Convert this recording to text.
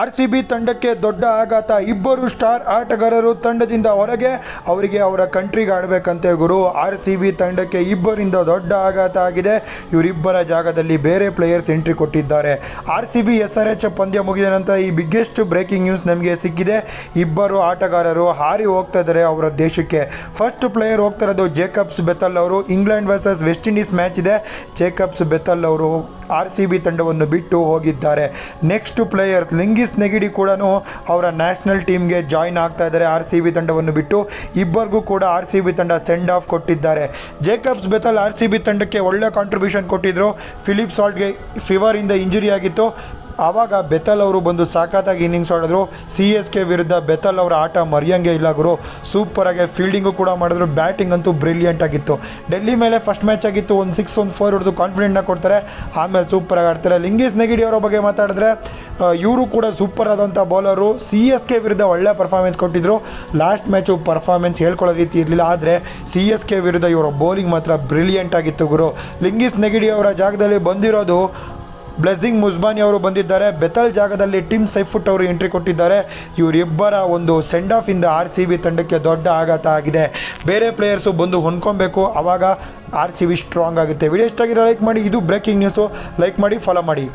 R C B ತಂಡಕ್ಕೆ ದೊಡ್ಡ ಆಘಾತ. ಇಬ್ಬರು ಸ್ಟಾರ್ ಆಟಗಾರರು ತಂಡದಿಂದ ಹೊರಗೆ ಅವರಿಗೆ ಅವರ ಕಂಟ್ರಿಗೆ ಆಡಬೇಕಂತೆ ಗುರು. ಆರ್ ಸಿ ಬಿ ತಂಡಕ್ಕೆ ಇಬ್ಬರಿಂದ ದೊಡ್ಡ ಆಘಾತ ಆಗಿದೆ. ಇವರಿಬ್ಬರ ಜಾಗದಲ್ಲಿ ಬೇರೆ ಪ್ಲೇಯರ್ಸ್ ಎಂಟ್ರಿ ಕೊಟ್ಟಿದ್ದಾರೆ. R C B S R H ಪಂದ್ಯ ಮುಗಿದ ನಂತರ ಈ ಬಿಗ್ಗೆಸ್ಟ್ ಬ್ರೇಕಿಂಗ್ ನ್ಯೂಸ್ ನಮಗೆ ಸಿಕ್ಕಿದೆ. ಇಬ್ಬರು ಆಟಗಾರರು ಹಾರಿ ಹೋಗ್ತಾ ಇದ್ದಾರೆ ಅವರ ದೇಶಕ್ಕೆ. ಫಸ್ಟ್ ಪ್ಲೇಯರ್ ಹೋಗ್ತಾ ಇರೋದು ಜೇಕಬ್ಸ್ ಬೆತ್ತಲ್ ಅವರು. England versus West Indies match ಇದೆ. ಜೇಕಬ್ಸ್ ಬೆತ್ತಲ್ ಅವರು ಆರ್ ಸಿ ಬಿ ತಂಡವನ್ನು ಬಿಟ್ಟು ಹೋಗಿದ್ದಾರೆ. ನೆಕ್ಸ್ಟ್ ಪ್ಲೇಯರ್ಸ್ ಲಿಂಗಿಸ್ ನೆಗಿಡಿ ಕೂಡ ಅವರ ನ್ಯಾಷನಲ್ ಟೀಮ್ಗೆ ಜಾಯ್ನ್ ಆಗ್ತಾ ಇದ್ದಾರೆ. ಆರ್ ಸಿ ಬಿ ತಂಡವನ್ನು ಬಿಟ್ಟು ಇಬ್ಬರಿಗೂ ಕೂಡ ಆರ್ ಸಿ ಬಿ ತಂಡ ಸೆಂಡ್ ಆಫ್ ಕೊಟ್ಟಿದ್ದಾರೆ. Jacobs Bethell R C B ತಂಡಕ್ಕೆ ಒಳ್ಳೆ ಕಾಂಟ್ರಿಬ್ಯೂಷನ್ ಕೊಟ್ಟಿದ್ದರು ಫಿಲಿಪ್ ಸಾಲ್ಟ್ಗೆ ಫಿವರಿಂದ ಇಂಜುರಿ ಆಗಿತ್ತು. ಆವಾಗ ಬೆತಲ್ ಅವರು ಬಂದು ಸಾಕತ್ತಾಗಿ ಇನ್ನಿಂಗ್ಸ್ ಆಡಿದ್ರು. ಸಿ ಎಸ್ ಕೆ ವಿರುದ್ಧ ಬೆತಲ್ ಅವರ ಆಟ ಮರೆಯಂಗೆ ಇಲ್ಲ ಗುರು. ಸೂಪರಾಗಿ ಫೀಲ್ಡಿಂಗು ಕೂಡ ಮಾಡಿದ್ರು. ಬ್ಯಾಟಿಂಗ್ ಅಂತೂ ಬ್ರಿಲಿಯಂಟ್ ಆಗಿತ್ತು. ಡೆಲ್ಲಿ ಮೇಲೆ ಫಸ್ಟ್ ಮ್ಯಾಚ್ ಆಗಿತ್ತು. ಒಂದು ಸಿಕ್ಸ್ ಒಂದು ಫೋರ್ ಹಿಡಿದು ಕಾನ್ಫಿಡೆಂಟ್ನ ಕೊಡ್ತಾರೆ. ಆಮೇಲೆ ಸೂಪರಾಗಿ ಆಡ್ತಾರೆ. ಲಿಂಗಿಸ್ ನೆಗಿಡಿ ಅವರ ಬಗ್ಗೆ ಮಾತಾಡಿದ್ರೆ ಇವರು ಕೂಡ ಸೂಪರ್ ಆದಂಥ ಬೌಲರು ಸಿ ಎಸ್ ಕೆ ವಿರುದ್ಧ ಒಳ್ಳೆ ಪರ್ಫಾರ್ಮೆನ್ಸ್ ಕೊಟ್ಟಿದ್ರು. ಲಾಸ್ಟ್ ಮ್ಯಾಚು ಪರ್ಫಾರ್ಮೆನ್ಸ್ ಹೇಳ್ಕೊಳ್ಳೋ ರೀತಿ ಇರಲಿಲ್ಲ. ಆದರೆ ಸಿ ಎಸ್ ಕೆ ವಿರುದ್ಧ ಇವರ ಬೌಲಿಂಗ್ ಮಾತ್ರ ಬ್ರಿಲಿಯಂಟ್ ಆಗಿತ್ತು ಗುರು. ಲಿಂಗಿಸ್ ನೆಗಿಡಿ ಅವರ ಜಾಗದಲ್ಲಿ ಬಂದಿರೋದು ಬ್ಲೆಸ್ಸಿಂಗ್ ಮುಸ್ಬಾನಿ ಅವರು ಬಂದಿದ್ದಾರೆ. ಬೆತಲ್ ಜಾಗದಲ್ಲಿ ಟಿಮ್ ಸೈಫುಟ್ ಅವರು ಎಂಟ್ರಿ ಕೊಟ್ಟಿದ್ದಾರೆ. ಇವರಿಬ್ಬರ ಒಂದು ಸೆಂಡ್ ಆಫ್ ಇಂದ ಆರ್ ಸಿ ಬಿ ತಂಡಕ್ಕೆ ದೊಡ್ಡ ಆಘಾತ ಆಗಿದೆ. ಬೇರೆ ಪ್ಲೇಯರ್ಸು ಬಂದು ಹೊಂದ್ಕೊಬೇಕು. ಆವಾಗ ಆರ್ ಸಿ ಬಿ ಸ್ಟ್ರಾಂಗ್ ಆಗುತ್ತೆ. ವಿಡಿಯೋ ಇಷ್ಟ ಆಗಿದೆ ಲೈಕ್ ಮಾಡಿ. ಇದು ಬ್ರೇಕಿಂಗ್ ನ್ಯೂಸು ಲೈಕ್ ಮಾಡಿ ಫಾಲೋ ಮಾಡಿ.